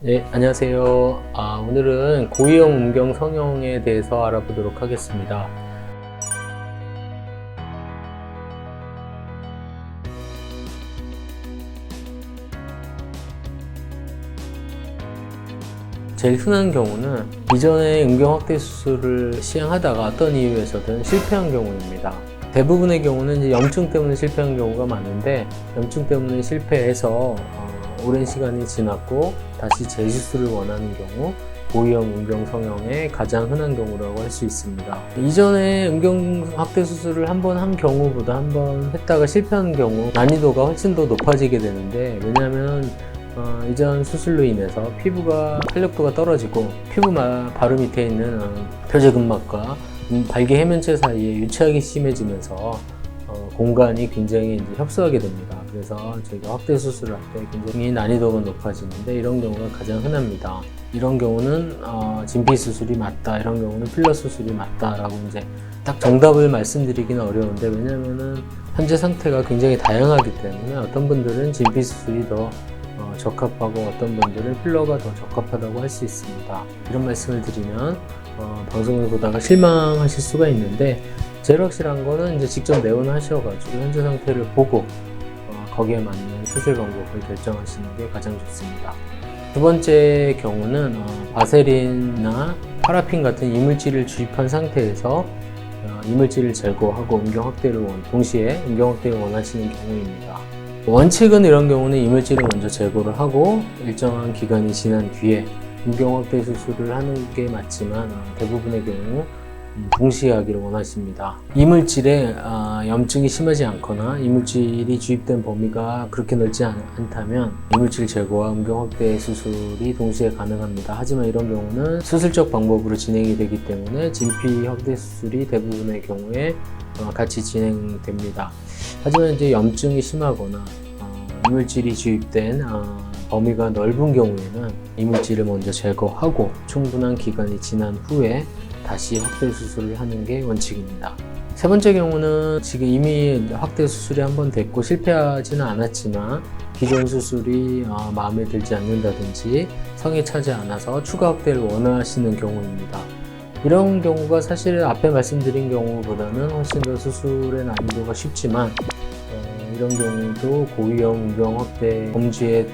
네, 안녕하세요. 아, 오늘은 고위험 음경 성형에 대해서 알아보도록 하겠습니다. 제일 흔한 경우는 이전에 음경 확대 수술을 시행하다가 어떤 이유에서든 실패한 경우입니다. 대부분의 경우는 이제 염증 때문에 실패한 경우가 많은데 염증 때문에 실패해서 어, 오랜 시간이 지났고 다시 재수술을 원하는 경우 고위험 음경 성형의 가장 흔한 경우라고 할 수 있습니다. 이전에 음경 확대 수술을 한 번 한 경우보다 한 번 했다가 실패한 경우 난이도가 훨씬 더 높아지게 되는데 왜냐하면 어, 이전 수술로 인해서 피부가 탄력도가 떨어지고 피부 마- 바로 밑에 있는 어, 표제근막과 음, 발기 해면체 사이에 유착이 심해지면서 어, 공간이 굉장히 협소하게 됩니다. 그래서 저희가 확대 수술을 할 때 굉장히 난이도가 높아지는데 이런 경우가 가장 흔합니다. 이런 경우는 어, 진피 수술이 맞다, 이런 경우는 필러 수술이 맞다라고 이제 딱 정답을 말씀드리기는 어려운데 왜냐면은 현재 상태가 굉장히 다양하기 때문에 어떤 분들은 진피 수술이 더 어, 적합하고 어떤 분들은 필러가 더 적합하다고 할 수 있습니다. 이런 말씀을 드리면 어, 방송을 보다가 실망하실 수가 있는데 제일 확실한 거는 이제 직접 내원하셔가지고 현재 상태를 보고 어, 거기에 맞는 수술 방법을 결정하시는 게 가장 좋습니다. 두 번째 경우는 어, 바세린이나 파라핀 같은 이물질을 주입한 상태에서 어, 이물질을 제거하고 음경 확대를 원, 동시에 음경 확대를 원하시는 경우입니다. 원칙은 이런 경우는 이물질을 먼저 제거를 하고 일정한 기간이 지난 뒤에 음경 확대 수술을 하는 게 맞지만 어, 대부분의 경우 음, 동시에 하기를 원하십니다. 이물질에 아, 염증이 심하지 않거나 이물질이 주입된 범위가 그렇게 넓지 않, 않다면 이물질 제거와 음경 확대 수술이 동시에 가능합니다. 하지만 이런 경우는 수술적 방법으로 진행이 되기 때문에 진피 확대 수술이 대부분의 경우에 어, 같이 진행됩니다. 하지만 이제 염증이 심하거나 어, 이물질이 주입된 어, 범위가 넓은 경우에는 이물질을 먼저 제거하고 충분한 기간이 지난 후에 다시 확대 수술을 하는 게 원칙입니다. 세 번째 경우는 지금 이미 확대 수술이 한 번 됐고 실패하지는 않았지만 기존 수술이 어, 마음에 들지 않는다든지 성에 차지 않아서 추가 확대를 원하시는 경우입니다. 이런 경우가 사실 앞에 말씀드린 경우보다는 훨씬 더 수술의 난이도가 쉽지만 어, 이런 경우도 고위험 음경 확대 범주에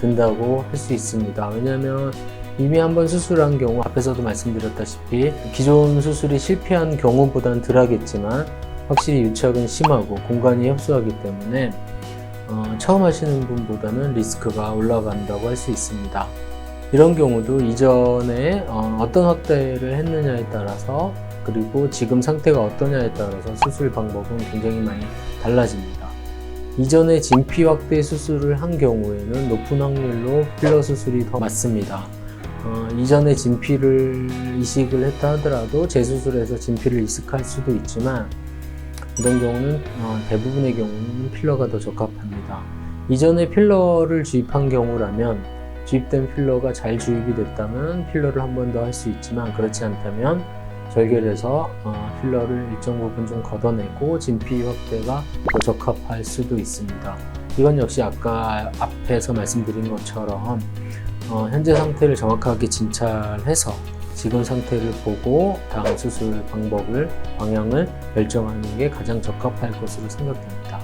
든다고 할 수 있습니다. 왜냐하면 이미 한번 수술한 경우 앞에서도 말씀드렸다시피 기존 수술이 실패한 경우보다는 덜하겠지만 확실히 유착은 심하고 공간이 협소하기 때문에 어, 처음 하시는 분보다는 리스크가 올라간다고 할 수 있습니다. 이런 경우도 이전에 어, 떤 확대를 했느냐에 따라서 그리고 지금 상태가 어떠냐에 따라서 수술 방법은 굉장히 많이 달라집니다. 이전에 진피 확대 수술을 한 경우에는 높은 확률로 필러 수술이 더 맞습니다. 어, 이전에 진피를 이식을 했다 하더라도 재수술해서 진피를 이식할 수도 있지만 이런 경우는 어, 대부분의 경우는 필러가 더 적합합니다. 이전에 필러를 주입한 경우라면 주입된 필러가 잘 주입이 됐다면 필러를 한 번 더 할 수 있지만 그렇지 않다면 절개해서 어, 필러를 일정 부분 좀 걷어내고 진피 확대가 더 적합할 수도 있습니다. 이건 역시 아까 앞에서 말씀드린 것처럼 어, 현재 상태를 정확하게 진찰해서 지금 상태를 보고 다음 수술 방법을 방향을 결정하는 게 가장 적합할 것으로 생각됩니다.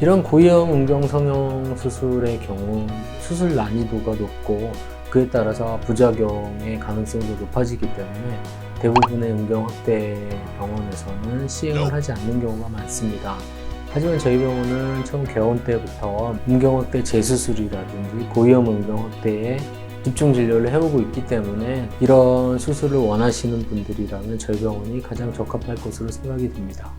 이런 고위험 음경 성형 수술의 경우 수술 난이도가 높고 그에 따라서 부작용의 가능성도 높아지기 때문에 대부분의 음경 확대 병원에서는 시행을 하지 않는 경우가 많습니다. 하지만 저희 병원은 처음 개원 때부터 음경 확대 재수술이라든지 고위험 음경 확대에 집중 진료를 해오고 있기 때문에 이런 수술을 원하시는 분들이라면 저희 병원이 가장 적합할 것으로 생각이 듭니다.